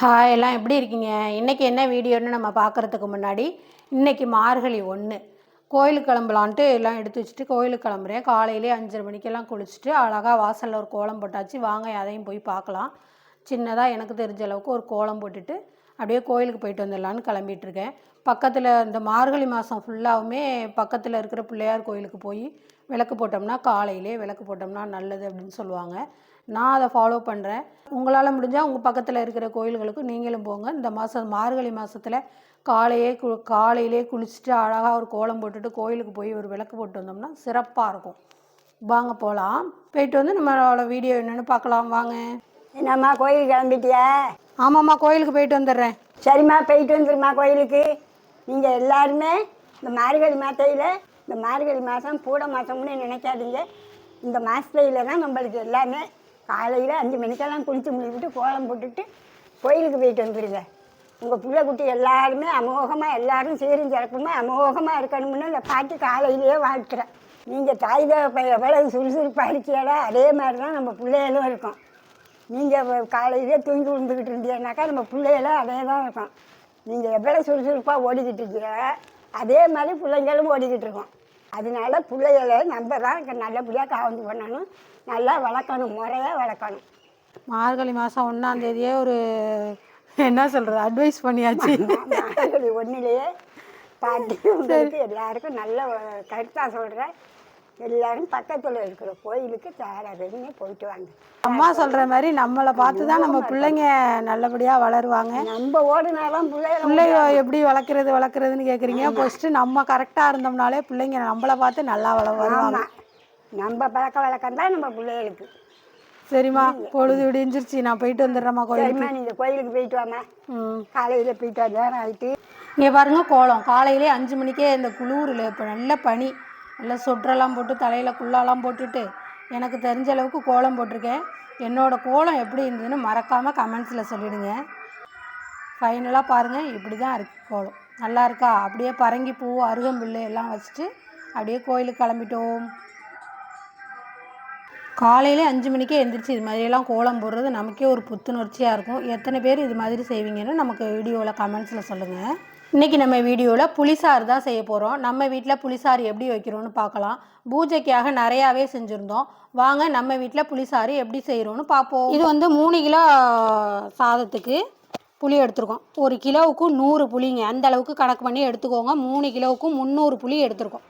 Hi எல்லாம் எப்படி இருக்கீங்க? இன்றைக்கி என்ன வீடியோன்னு நம்ம பார்க்குறதுக்கு முன்னாடி இன்றைக்கி மார்கழி ஒன்று கோயிலுக்கு கிளம்பலான்ட்டு எல்லாம் எடுத்து வச்சுட்டு கோயிலுக்கு கிளம்புறேன். காலையிலே அஞ்சரை மணிக்கெல்லாம் குளிச்சுட்டு அழகாக வாசலில் ஒரு கோலம் போட்டாச்சு. வாங்க அதையும் போய் பார்க்கலாம். சின்னதாக எனக்கு தெரிஞ்ச அளவுக்கு ஒரு கோலம் போட்டுட்டு அப்படியே கோயிலுக்கு போயிட்டு வந்துடலான்னு கிளம்பிகிட்ருக்கேன் பக்கத்தில் இந்த மார்கழி மாதம் ஃபுல்லாகவுமே பக்கத்தில் இருக்கிற பிள்ளையார் கோயிலுக்கு போய் விளக்கு போட்டோம்னா காலையிலே விளக்கு போட்டோம்னா நல்லது அப்படின்னு சொல்லுவாங்க. நான் அதை ஃபாலோ பண்ணுறேன் உங்களால் முடிஞ்சால் உங்கள் பக்கத்தில் இருக்கிற கோயில்களுக்கு நீங்களும் போங்க. இந்த மாதம் மார்கழி மாதத்தில் காலையே கு காலையிலே குளிச்சுட்டு அழகாக ஒரு கோலம் போட்டுட்டு கோயிலுக்கு போய் ஒரு விளக்கு போட்டு வந்தோம்னா சிறப்பாக இருக்கும். வாங்க போகலாம் போயிட்டு வந்து நம்மளோட வீடியோ என்னென்னு பார்க்கலாம். வாங்க. என்னம்மா கோயிலுக்கு கிளம்பிட்டியா? ஆமாம்மா கோயிலுக்கு போயிட்டு வந்துடுறேன். சரிம்மா போயிட்டு வந்துருமா கோயிலுக்கு. நீங்கள் எல்லாருமே இந்த மார்கழி மாத்தையில் இந்த மார்கழி மாதம் பூட மாதம்னு நினைக்காதீங்க. இந்த மாதத்துல தான் நம்மளுக்கு எல்லாமே காலையில் அஞ்சு மணிக்கெல்லாம் குளித்து முடிவிட்டு கோலம் போட்டுட்டு கோயிலுக்கு போயிட்டு வந்துடுங்க உங்கள் பிள்ளை குட்டி எல்லாருமே அமோகமாக எல்லாரும் சீரும் சிறப்புமா அமோகமாக இருக்கணும்னு இந்த பாட்டி காலையிலேயே வாழ்க்கிறேன் நீங்கள் தாய் தகப்ப எவ்வளவு சுறுசுறுப்பாக இருக்கீங்களோ அதே மாதிரி தான் நம்ம பிள்ளைகளும் இருக்கும். நீங்கள் காலையிலே தூங்கி விழுந்துக்கிட்டு இருந்தீங்கன்னாக்கா நம்ம பிள்ளைகளும் அதே தான் இருக்கும். நீங்கள் எவ்வளோ சுறுசுறுப்பாக ஓடிக்கிட்டு இருக்கீங்க? அதே மாதிரி பிள்ளைங்களும் ஓடிக்கிட்டு இருக்கோம். அதனால பிள்ளைகளை நம்ம தான் நல்லபடியாக காவந்து பண்ணணும். நல்லா வளர்க்கணும் முறையாக வளர்க்கணும். மார்கழி மாதம் ஒன்றாந்தேதியே ஒரு என்ன சொல்கிறது அட்வைஸ் பண்ணியாச்சு. மார்கழி ஒன்றிலேயே பாட்டி எல்லாருக்கும் நல்ல கருத்தாக சொல்கிறேன் எல்லாரும் பக்கத்தில் இருக்கிற கோயிலுக்கு தாராளமே போயிட்டு வாங்க. அம்மா சொல்கிற மாதிரி நம்மளை பார்த்து தான் நம்ம பிள்ளைங்க நல்லபடியாக வளருவாங்க. நம்ம ஓடுனாதான் பிள்ளைகளை பிள்ளைங்க எப்படி வளர்க்குறது வளர்க்குறதுன்னு கேட்குறீங்க ஃபஸ்ட்டு நம்ம கரெக்டாக இருந்தோம்னாலே பிள்ளைங்க நம்மளை பார்த்து நல்லா வள வருவாங்க. ஆமாம் நம்ம பழக்க வழக்கம் தான் நம்ம பிள்ளைகளுக்கு. சரிம்மா பொழுது விடிஞ்சிருச்சு. நான் போயிட்டு வந்துடுறேம்மா கோயிலுக்கு. நீங்கள் கோயிலுக்கு போயிட்டு வாங்க காலையில் போயிட்டு வந்தேன் ஆகிட்டு இங்கே பாருங்க கோலம். காலையிலே அஞ்சு மணிக்கே இந்த குளூரில் இப்போ நல்ல பனி. நல்லா சொட்டரெல்லாம் போட்டு தலையில் குள்ளாலாம் போட்டுட்டு எனக்கு தெரிஞ்ச அளவுக்கு கோலம் போட்டிருக்கேன். என்னோடய கோலம் எப்படி இருந்ததுன்னு மறக்காமல் கமெண்ட்ஸில் சொல்லிடுங்க. ஃபைனலாக பாருங்கள் இப்படி தான் இருக்குது கோலம். நல்லா இருக்கா? அப்படியே பரங்கி பூ அருகம்புல் எல்லாம் வச்சுட்டு அப்படியே கோயிலுக்கு கிளம்பிட்டோம். காலையில் அஞ்சு மணிக்கே எழுந்திரிச்சு இது மாதிரியெல்லாம் கோலம் போடுறது நமக்கே ஒரு புத்துணர்ச்சியாக இருக்கும். எத்தனை பேர் இது மாதிரி செய்வீங்கன்னு நமக்கு வீடியோவில் கமெண்ட்ஸில் சொல்லுங்கள் இன்றைக்கி நம்ம வீடியோவில் புளிசாறு தான் செய்ய போகிறோம் நம்ம வீட்டில் புளிசாறு எப்படி வைக்கிறோன்னு பார்க்கலாம். பூஜைக்காக நிறையாவே செஞ்சுருந்தோம். வாங்க நம்ம வீட்டில் புளிசாறு எப்படி செய்கிறோன்னு பார்ப்போம். இது வந்து மூணு கிலோ சாதத்துக்கு புளி எடுத்திருக்கோம். ஒரு கிலோவுக்கு நூறு புளிங்க. அந்த அளவுக்கு கணக்கு பண்ணி எடுத்துக்கோங்க. மூணு கிலோவுக்கு முந்நூறு புளி எடுத்திருக்கோம்.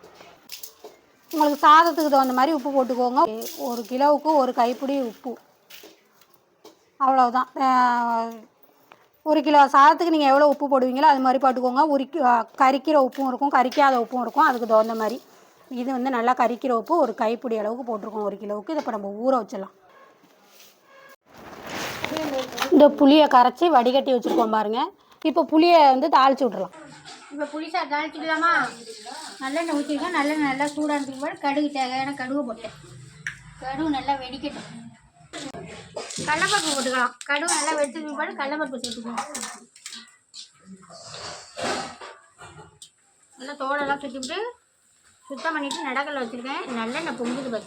உங்களுக்கு சாதத்துக்கு தகுந்த மாதிரி உப்பு போட்டுக்கோங்க. ஒரு கிலோவுக்கு ஒரு கைப்பிடி உப்பு. அவ்வளோதான் ஒரு கிலோ சாதத்துக்கு நீங்கள் எவ்வளோ உப்பு போடுவீங்களோ அது மாதிரி போட்டுக்கோங்க. உரிக்க கரிக்கிற உப்பும் இருக்கும் கரிக்காத உப்பும் இருக்கும். அதுக்கு தகுந்த மாதிரி. இது வந்து நல்லா கறிக்கிற உப்பு ஒரு கைப்பிடி அளவுக்கு போட்டிருக்கோம் ஒரு கிலோவுக்கு. இதை இப்போ நம்ம ஊற வச்சிடலாம். இந்த புளியை கரைச்சி வடிகட்டி வச்சுருக்கோம் பாருங்க. இப்போ புளியை வந்து தாளிச்சு விட்றலாம் இப்போ புளிசா தாளிச்சுக்கலாமா? நல்லெண்ணெய் ஊற்றிருக்கேன் நல்லெண்ணெய் நல்லா சூடாக இருந்துக்கு கடுகு தேவையான கடுகு போட்டேன். கடுகு நல்லா வெடிக்கட்டும். கடலைப்பருப்பு போட்டுக்கலாம். கடுகு நல்லா வெடிச்சதுக்கு பிற்பாடு கடலைப்பருப்பு சேர்த்துக்குவோம் நல்லா தோலெல்லாம் சுற்றிவிட்டு சுத்தம் பண்ணிவிட்டு நடக்கல வச்சுருக்கேன். நல்லெண்ணெய் பொங்குது பாரு.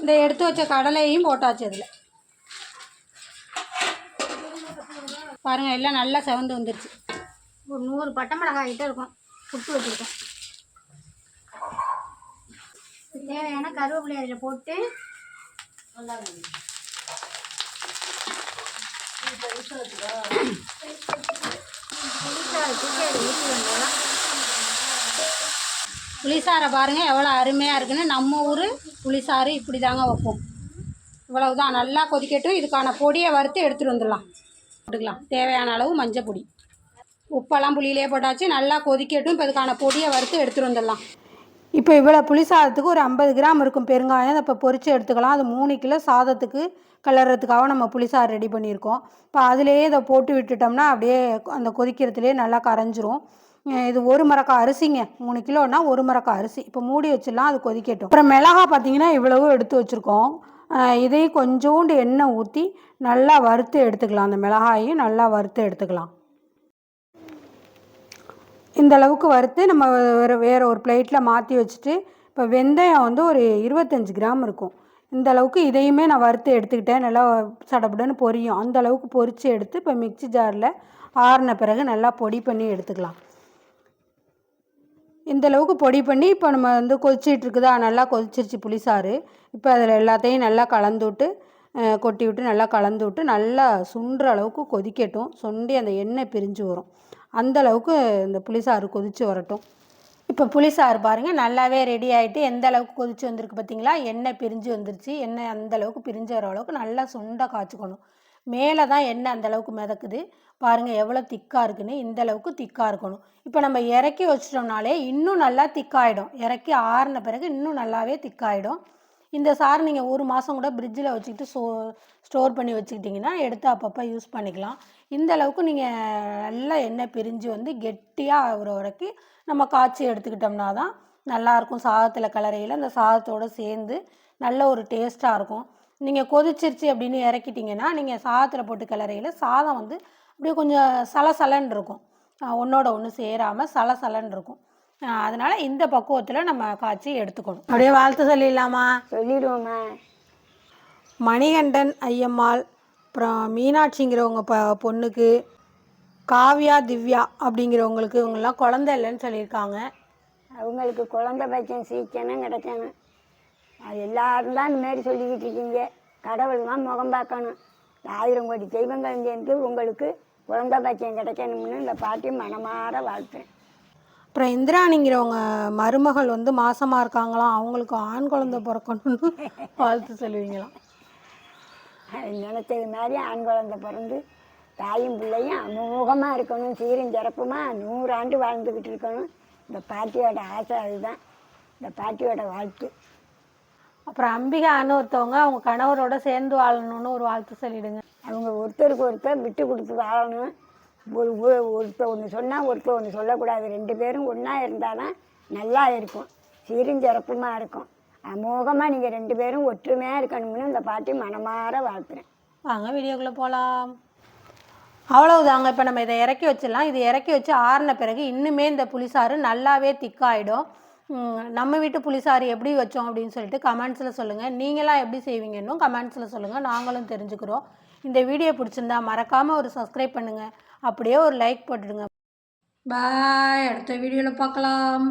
இந்த எடுத்து வச்ச கடலையும் போட்டாச்சு அதில் பாருங்கள் எல்லாம் நல்லா செவந்து வந்துருச்சு. ஒரு நூறு பட்டை மிளகாய் கிட்ட இருக்கும். புட்டு வச்சுருக்கேன். தேவையான கருவேப்பிலை அதில் போட்டு புளிசாரை பாருங்கள் எவ்வளோ அருமையாக இருக்குன்னு. நம்ம ஊர் புளிசாறு இப்படி தாங்க வைப்போம். இவ்வளவுதான். நல்லா கொதிக்கட்டும். இதுக்கான பொடியை வறுத்து எடுத்துகிட்டு வந்துடலாம். போட்டுக்கலாம் தேவையான அளவு மஞ்சள் பொடி உப்பெல்லாம் புளியிலே போட்டாச்சு. நல்லா கொதிக்கட்டும். இப்போ இதுக்கான பொடியை வறுத்து எடுத்துகிட்டு வந்துடலாம். இப்போ இவ்வளோ புளி சாதத்துக்கு ஒரு ஐம்பது கிராம் இருக்கும் பெருங்காயம். அதை இப்போ பொறிச்சு எடுத்துக்கலாம். அது மூணு கிலோ சாதத்துக்கு கலர்றதுக்காக நம்ம புளிசாறு ரெடி பண்ணியிருக்கோம். இப்போ அதிலேயே இதை போட்டு விட்டுட்டோம்னா அப்படியே அந்த கொதிக்கிறதுலேயே நல்லா கரைஞ்சிரும். இது ஒரு மரக்கா அரிசிங்க. மூணு கிலோனா ஒரு மரக்கா அரிசி. இப்போ மூடி வச்சிடலாம் அது கொதிக்கட்டும். அப்புறம் மிளகா பார்த்தீங்கன்னா இவ்வளவு எடுத்து வச்சுருக்கோம். இதையும் கொஞ்சோண்டு எண்ணெய் ஊற்றி நல்லா வறுத்து எடுத்துக்கலாம். அந்த மிளகாயையும் நல்லா வறுத்து எடுத்துக்கலாம். இந்த அளவுக்கு வறுத்து நம்ம வேறு வேறு ஒரு பிளேட்டில் மாற்றி வச்சுட்டு இப்போ வெந்தயம் வந்து ஒரு இருபத்தஞ்சி கிராம் இருக்கும். இந்த அளவுக்கு இதையுமே நான் வறுத்து எடுத்துக்கிட்டேன். நல்லா சடபுடன்னு பொரியும். அந்த அளவுக்கு பொரித்து எடுத்து இப்போ மிக்ஸி ஜாரில் ஆறின பிறகு நல்லா பொடி பண்ணி எடுத்துக்கலாம். இந்த அளவுக்கு பொடி பண்ணி இப்போ நம்ம வந்து கொதிச்சிட்டு இருக்குதா. நல்லா கொதிச்சிருச்சு புளிசாறு இப்போ அதில் எல்லாத்தையும் நல்லா கலந்து விட்டு கொட்டி விட்டு நல்லா கலந்து விட்டு நல்லா சுண்டுற அளவுக்கு கொதிக்கட்டும். சுண்டி அந்த எண்ணெய் பிரிஞ்சு வரும். அந்த அளவுக்கு இந்த புளிசாறு கொதித்து வரட்டும். இப்போ புளிசாறு பாருங்கள் நல்லாவே ரெடி ஆகிட்டு எந்த அளவுக்கு கொதிச்சு வந்திருக்கு பார்த்தீங்களா எண்ணெய் பிரிஞ்சு வந்துருச்சு. எண்ணெய் அந்த அளவுக்கு பிரிஞ்சு வர அளவுக்கு நல்லா சுண்ட காய்ச்சிக்கணும். மேலே தான் எண்ணெய் அந்த அளவுக்கு மிதக்குது. பாருங்கள் எவ்வளோ திக்காக இருக்குன்னு. இந்த அளவுக்கு திக்காக இருக்கணும். இப்போ நம்ம இறக்கி வச்சிட்டோம்னாலே இன்னும் நல்லா திக்காயிடும். இறக்கி ஆறின பிறகு இன்னும் நல்லாவே திக்காயிடும். இந்த சாறு நீங்கள் ஒரு மாதம் கூட ஃப்ரிட்ஜில் வச்சுக்கிட்டு ஸ்டோ ஸ்டோர் பண்ணி வச்சுக்கிட்டிங்கன்னா எடுத்து அப்பப்போ யூஸ் பண்ணிக்கலாம். இந்த அளவுக்கு நீங்கள் நல்லா எண்ணெய் பிரிஞ்சு வந்து கெட்டியாக ஆகிற வரைக்கும் நம்ம காய்ச்சி எடுத்துக்கிட்டோம்னா தான் நல்லாயிருக்கும் சாதத்தில் கலரையில் அந்த சாதத்தோடு சேர்ந்து நல்ல ஒரு டேஸ்ட்டாக இருக்கும். நீங்கள் கொதிச்சிருச்சு அப்படின்னு இறக்கிட்டிங்கன்னா நீங்கள் சாதத்தில் போட்டு கிளறையில் சாதம் வந்து அப்படியே கொஞ்சம் சலசலன்னு இருக்கும். ஒன்றோட ஒன்று சேராமல் சலசலன்னு இருக்கும். அதனால இந்த பக்குவத்தில் நம்ம காய்ச்சி எடுத்துக்கணும். அப்படியே வாழ்த்து சொல்லிடலாமா? சொல்லிடுவோம்மா. மணிகண்டன் ஐயம்மாள் அப்புறம் மீனாட்சிங்கிறவங்க ப பொண்ணுக்கு காவ்யா திவ்யா அப்படிங்கிறவங்களுக்கு இவங்கெல்லாம் குழந்தை இல்லைன்னு சொல்லியிருக்காங்க. அவங்களுக்கு குழந்தை பையன் சீக்கிரம் கிடைக்கணும். அது எல்லாரும் தான் இந்த மாதிரி சொல்லிக்கிட்டு இருக்கீங்க. கடவுள் தான் முகம் பார்க்கணும். ஆயிரம் கோடி தெய்வங்கள் சேர்ந்து உங்களுக்கு குழந்தை பாக்கியம் கிடைக்கணும்னு இந்த பாட்டி மனமாற வாழ்த்துறேன். அப்புறம் இந்திராணிங்கிறவங்க மருமகள் வந்து மாசமாக இருக்காங்களாம் அவங்களுக்கு ஆண் குழந்தை பிறக்கணும்னு வாழ்த்து சொல்லுவீங்களாம். நினைச்சது மாதிரி ஆண் குழந்தை பிறந்து தாயும் பிள்ளையும் அமோகமாக இருக்கணும் சீரும் சிறப்புமா நூறாண்டு வாழ்ந்துக்கிட்டு இருக்கணும். இந்த பாட்டியோட ஆசை அதுதான். இந்த பாட்டியோட வாழ்த்து. அப்புறம் அம்பிகான்னு ஒருத்தவங்க அவங்க கணவரோட சேர்ந்து வாழணும்னு ஒரு வாழ்த்து சொல்லிடுங்க. அவங்க ஒருத்தருக்கு ஒருத்தர் விட்டு கொடுத்து வாழணும். ஒரு ஒரு- ஒன்று சொன்னால் ஒருத்தர் ஒன்று சொல்லக்கூடாது. ரெண்டு பேரும் ஒன்றா இருந்தால் தான் நல்லா இருக்கும். சிறுஞ்சிறப்புமாக இருக்கும். அமோகமாக நீங்கள் ரெண்டு பேரும் ஒற்றுமையாக இருக்கணும்னு இந்த பாட்டி மனமாற வாழ்த்துறேன். வாங்க வீடியோக்குள்ளே போகலாம் அவ்வளவுதாங்க. இப்போ நம்ம இதை இறக்கி வச்சிடலாம். இது இறக்கி வச்சு ஆறின பிறகு இன்னுமே இந்த புளிசாறு நல்லாவே திக்காயிடும். நம்ம வீட்டு புளிசாறு எப்படி வச்சோம் அப்படின்னு சொல்லிட்டு கமெண்ட்ஸில் சொல்லுங்கள் நீங்களாம் எப்படி செய்வீங்கன்னு கமெண்ட்ஸில் சொல்லுங்கள் நாங்களும் தெரிஞ்சுக்கிறோம். இந்த வீடியோ பிடிச்சிருந்தா மறக்காமல் ஒரு சப்ஸ்கிரைப் பண்ணுங்கள் அப்படியே ஒரு லைக் போட்டுடுங்க. பாய் அடுத்த வீடியோவில் பார்க்கலாம்.